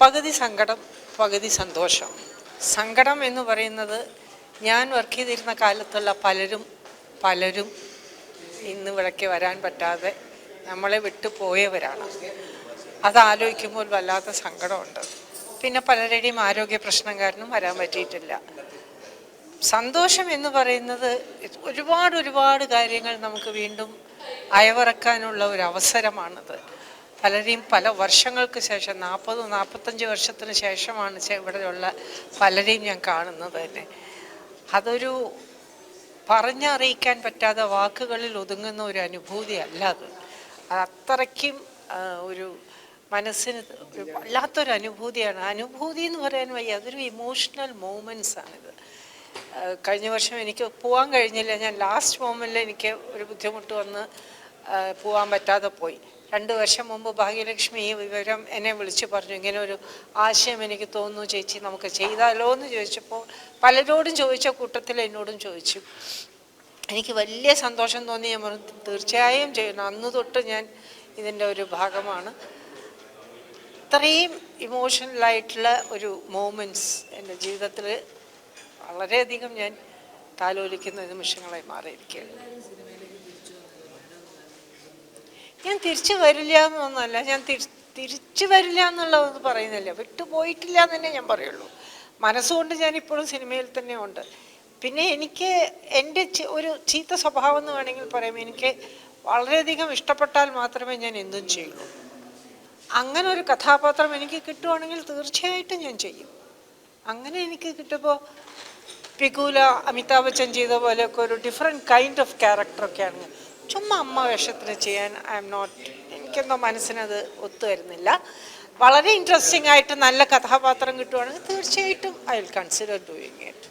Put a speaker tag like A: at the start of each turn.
A: പകുതി സങ്കടം പകുതി സന്തോഷം. സങ്കടം എന്ന് പറയുന്നത് ഞാൻ വർക്ക് ചെയ്തിരുന്ന കാലത്തുള്ള പലരും പലരും ഇന്ന് ഇവിടേക്ക് വരാൻ പറ്റാതെ നമ്മളെ വിട്ടു പോയവരാണ്. അതാലോചിക്കുമ്പോൾ വല്ലാത്ത സങ്കടമുണ്ട്. പിന്നെ പലരുടെയും ആരോഗ്യ പ്രശ്നം കാരണം വരാൻ പറ്റിയിട്ടില്ല. സന്തോഷം എന്ന് പറയുന്നത് ഒരുപാട് ഒരുപാട് കാര്യങ്ങൾ നമുക്ക് വീണ്ടും അയവിറക്കാനുള്ള ഒരു അവസരമാണത്. പലരെയും പല വർഷങ്ങൾക്ക് ശേഷം നാൽപ്പത് നാൽപ്പത്തഞ്ച് വർഷത്തിന് ശേഷമാണ് ഇവിടെയുള്ള പലരെയും ഞാൻ കാണുന്നത് തന്നെ. അതൊരു പറഞ്ഞറിയിക്കാൻ പറ്റാതെ വാക്കുകളിൽ ഒതുങ്ങുന്ന ഒരു അനുഭൂതി അല്ല അത്. അത് അത്രയ്ക്കും ഒരു മനസ്സിന് വല്ലാത്തൊരു അനുഭൂതിയാണ്. അനുഭൂതി എന്ന് പറയാൻ വയ്യ അതൊരു ഇമോഷണൽ മൂമെന്റ്സ് ആണിത്. കഴിഞ്ഞ വർഷം എനിക്ക് പോകാൻ കഴിഞ്ഞില്ല. ഞാൻ ലാസ്റ്റ് മൊമെന്റിൽ എനിക്ക് ഒരു ബുദ്ധിമുട്ട് വന്ന് പോകാൻ പറ്റാതെ പോയി. രണ്ട് വർഷം മുമ്പ് ഭാഗ്യലക്ഷ്മി ഈ വിവരം എന്നെ വിളിച്ചു പറഞ്ഞു. ഇങ്ങനെ ഒരു ആശയം എനിക്ക് തോന്നുന്നു ചേച്ചി നമുക്ക് ചെയ്താലോ? എന്ന് ചോദിച്ചപ്പോൾ പലരോടും ചോദിച്ച കൂട്ടത്തിൽ എന്നോടും ചോദിച്ചു. എനിക്ക് വലിയ സന്തോഷം തോന്നി. ഞാൻ പറഞ്ഞു തീർച്ചയായും ചെയ്യണം അന്ന് തൊട്ട് ഞാൻ ഇതിന്റെ ഒരു ഭാഗമാണ്. ഇത്രയും ഇമോഷണലായിട്ടുള്ള ഒരു മൂമെന്റ്സ് എന്റെ ജീവിതത്തിൽ വളരെയധികം ഞാൻ താലോലിക്കുന്ന നിമിഷങ്ങളായി മാറിയിരിക്കുകയാണ്. ഞാൻ തിരിച്ചു വരില്ല എന്നൊന്നല്ല ഞാൻ തിരി- തിരിച്ചു വരില്ല എന്നുള്ളതൊന്നും പറയുന്നില്ല. വിട്ടുപോയിട്ടില്ല എന്ന് തന്നെ ഞാൻ പറയുള്ളൂ. മനസ്സുകൊണ്ട് ഞാൻ ഇപ്പോഴും സിനിമയിൽ തന്നെ ഉണ്ട് പിന്നെ എനിക്ക് എന്റെ ഒരു ചീത്ത സ്വഭാവം എന്ന് വേണമെങ്കിൽ പറയാം. എനിക്ക് വളരെയധികം ഇഷ്ടപ്പെട്ടാൽ മാത്രമേ ഞാൻ എന്തും ചെയ്യുള്ളൂ. അങ്ങനെ ഒരു കഥാപാത്രം എനിക്ക് കിട്ടുവാണെങ്കിൽ തീർച്ചയായിട്ടും ഞാൻ ചെയ്യും. അങ്ങനെ എനിക്ക് കിട്ടുമ്പോൾ പികൂല അമിതാഭ് ബച്ചൻ ചെയ്ത പോലെയൊക്കെ ഒരു ഡിഫറെന്റ് കൈൻഡ് ഓഫ് ക്യാരക്ടറൊക്കെയാണ് ചുമ്മാ അമ്മ വേഷത്തിന് ചെയ്യാൻ ഐ എം നോട്ട് എനിക്കെന്തോ മനസ്സിനത് ഒത്തു വരുന്നില്ല. വളരെ ഇൻട്രസ്റ്റിംഗ് ആയിട്ട് നല്ല കഥാപാത്രം കിട്ടുവാണെങ്കിൽ തീർച്ചയായിട്ടും I will consider doing it.